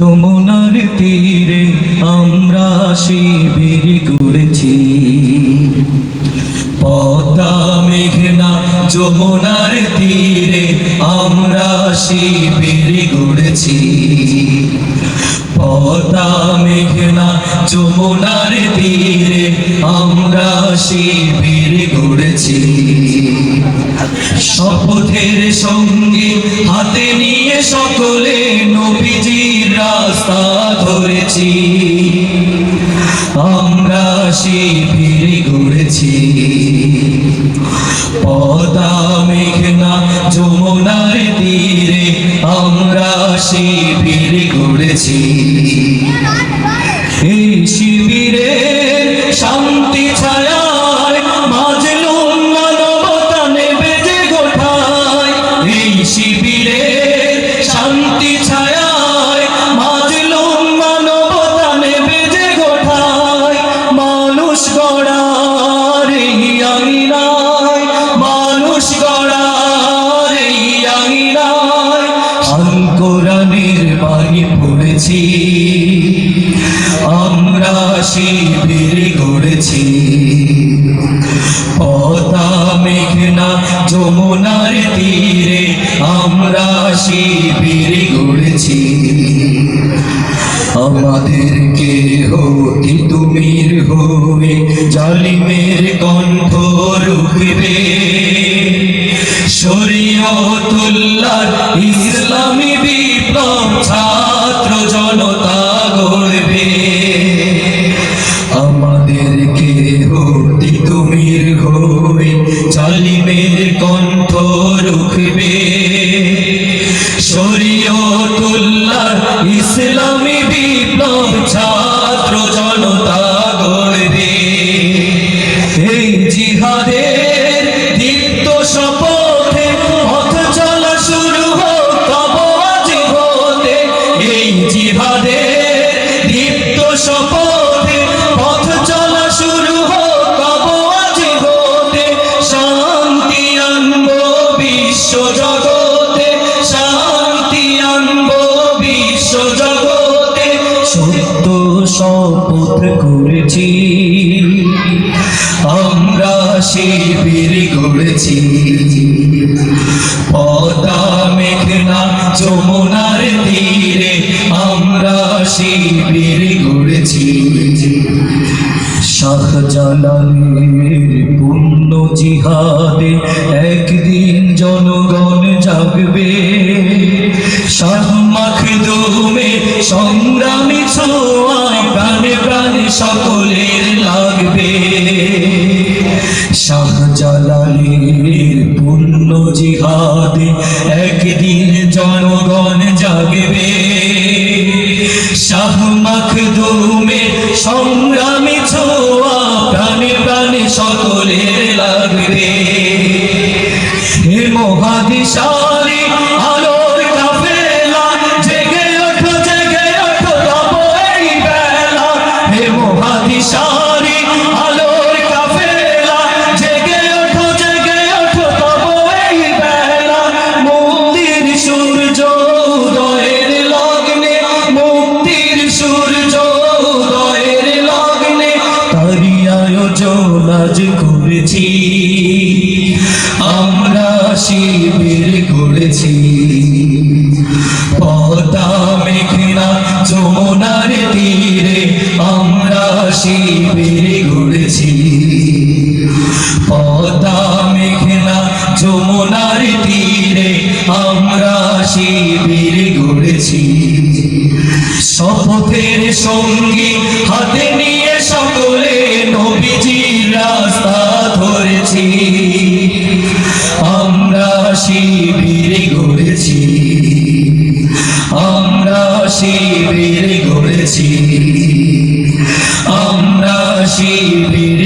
যমুনার তীরে আমরা শিবির করেছি। পদ্মা মেঘনা যমুনার তীরে আমরা শিবির গড়েছি পদ্মা মেঘনা যমুনার তীরে আমরা শিবির গড়েছি শপথের সঙ্গে হাতে ধরেছি আমরা শিবির করেছি পদা মেঘনা যমুনার তীরে আমরা শিবির গড়েছি। এই পড়েছি আমরা শিবির গড়েছি। পদা মেঘনা, যমুনার তীরে আমরা শিবির গড়েছি। আমাদেরকে হতি তুমির হয়ে জালিমের কণ্ঠ রুখবে? শরীয়তুল্লাহ জালিমের শপথ করেছি। আমরা শিবির গড়েছি পদা মেঘনা, যমুনার তীরে আমরা শিবির গড়েছি শাহজালালের পূর্ণ জিহাদে একদিন জনগণ জাগবে। শাহ মাখদুমে সংগ্রামী একদিন জনগণ জাগবে। শাহ মাখদুমে সংগ্রামী শিবির করেছি। পদা মেঘনা যমুনার তীরে আমরা শিবির গড়েছি। পদা মেঘনা যমুনার তীরে আমরা শিবির গড়েছি। শপথের সঙ্গী হাতে নিয়ে সকলে নবীজির রাস্তা ধরেছি। শিবির ঘুরেছি। আমরা শিবির